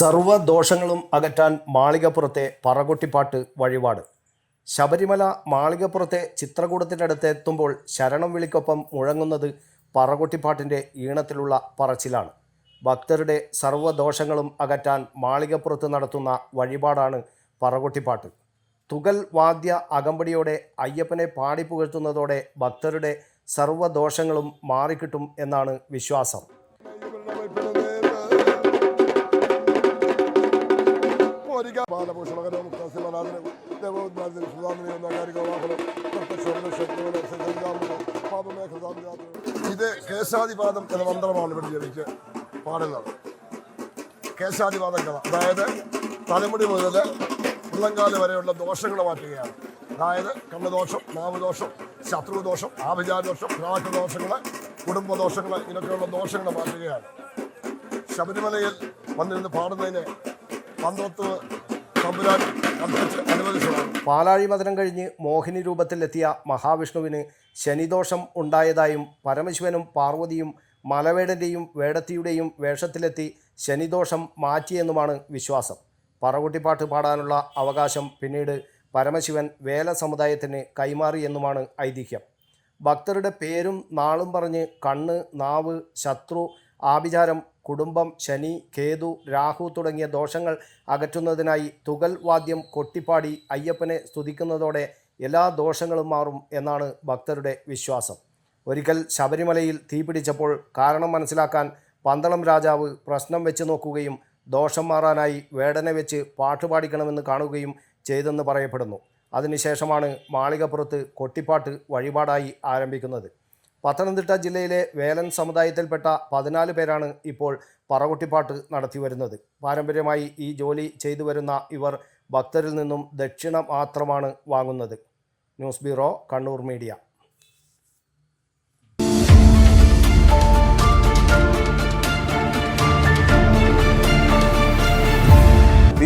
സർവദോഷങ്ങളും അകറ്റാൻ മാളികപ്പുറത്തെ പറകൊട്ടിപ്പാട്ട് വഴിപാട്. ശബരിമല മാളികപ്പുറത്തെ ചിത്രകൂടത്തിനടുത്ത് എത്തുമ്പോൾ ശരണം വിളിക്കൊപ്പം മുഴങ്ങുന്നത് പറകൊട്ടിപ്പാട്ടിന്റെ ഈണത്തിലുള്ള പറച്ചിലാണ്. ഭക്തരുടെ സർവദോഷങ്ങളും അകറ്റാൻ മാളികപ്പുറത്ത് നടത്തുന്ന വഴിപാടാണ് പറകൊട്ടിപ്പാട്ട്. തുകൽ വാദ്യ അകമ്പടിയോടെ അയ്യപ്പനെ പാടിപ്പുകഴ്ത്തുന്നതോടെ ഭക്തരുടെ സർവദോഷങ്ങളും മാറിക്കിട്ടും എന്നാണ് വിശ്വാസം. ഇത് കേശാദിപാദം എന്ന മന്ത്രമാണ് ഇവിടെ ജപിച്ച് പാടുന്നത്. കേശാദിപാദം കഥ അതായത് തലമുടി മുതൽ ഉള്ളങ്കാൽ വരെയുള്ള ദോഷങ്ങൾ മാറ്റുകയാണ്. അതായത് കണ്ണുദോഷം നാവുദോഷം ശത്രുദോഷം ആഭിചാരദോഷം ദോഷങ്ങൾ കുടുംബദോഷങ്ങൾ ഇതൊക്കെയുള്ള ദോഷങ്ങൾ മാറ്റുകയാണ്. ശബരിമലയിൽ വന്നിരുന്ന് പാടുന്നതിന് പന്ത്രത്ത് പാലാഴി മതനം കഴിഞ്ഞ് മോഹിനി രൂപത്തിലെത്തിയ മഹാവിഷ്ണുവിന് ശനിദോഷം ഉണ്ടായതായും പരമശിവനും പാർവതിയും മലവേടന്റെയും വേടത്തിയുടെയും വേഷത്തിലെത്തി ശനിദോഷം മാറ്റിയെന്നുമാണ് വിശ്വാസം. പറകുട്ടിപ്പാട്ട് പാടാനുള്ള അവകാശം പിന്നീട് പരമശിവൻ വേല സമുദായത്തിന് കൈമാറിയെന്നുമാണ് ഐതിഹ്യം. ഭക്തരുടെ പേരും നാളും പറഞ്ഞ് കണ്ണ് നാവ് ശത്രു ആഭിചാരം കുടുംബം ശനി കേതു രാഹു തുടങ്ങിയ ദോഷങ്ങൾ അകറ്റുന്നതിനായി തുകൽ വാദ്യം കൊട്ടിപ്പാടി അയ്യപ്പനെ സ്തുതിക്കുന്നതോടെ എല്ലാ ദോഷങ്ങളും മാറും എന്നാണ് ഭക്തരുടെ വിശ്വാസം. ഒരിക്കൽ ശബരിമലയിൽ തീപിടിച്ചപ്പോൾ കാരണം മനസ്സിലാക്കാൻ പന്തളം രാജാവ് പ്രശ്നം വെച്ച് നോക്കുകയും ദോഷം മാറാനായി വേടനെ വെച്ച് പാട്ടുപാടിക്കണമെന്ന് കാണുകയും ചെയ്തെന്ന് പറയപ്പെടുന്നു. അതിനുശേഷമാണ് മാളികപ്പുറത്ത് കൊട്ടിപ്പാട്ട് വഴിപാടായി ആരംഭിക്കുന്നത്. പത്തനംതിട്ട ജില്ലയിലെ വേലൻ സമുദായത്തിൽപ്പെട്ട പതിനാല് പേരാണ് ഇപ്പോൾ പറകുട്ടിപ്പാട്ട് നടത്തി വരുന്നത് പാരമ്പര്യമായി ഈ ജോലി ചെയ്തു വരുന്ന ഇവർ ഭക്തരിൽ നിന്നും ദക്ഷിണ മാത്രമാണ് വാങ്ങുന്നത്. News bureau Kannur media.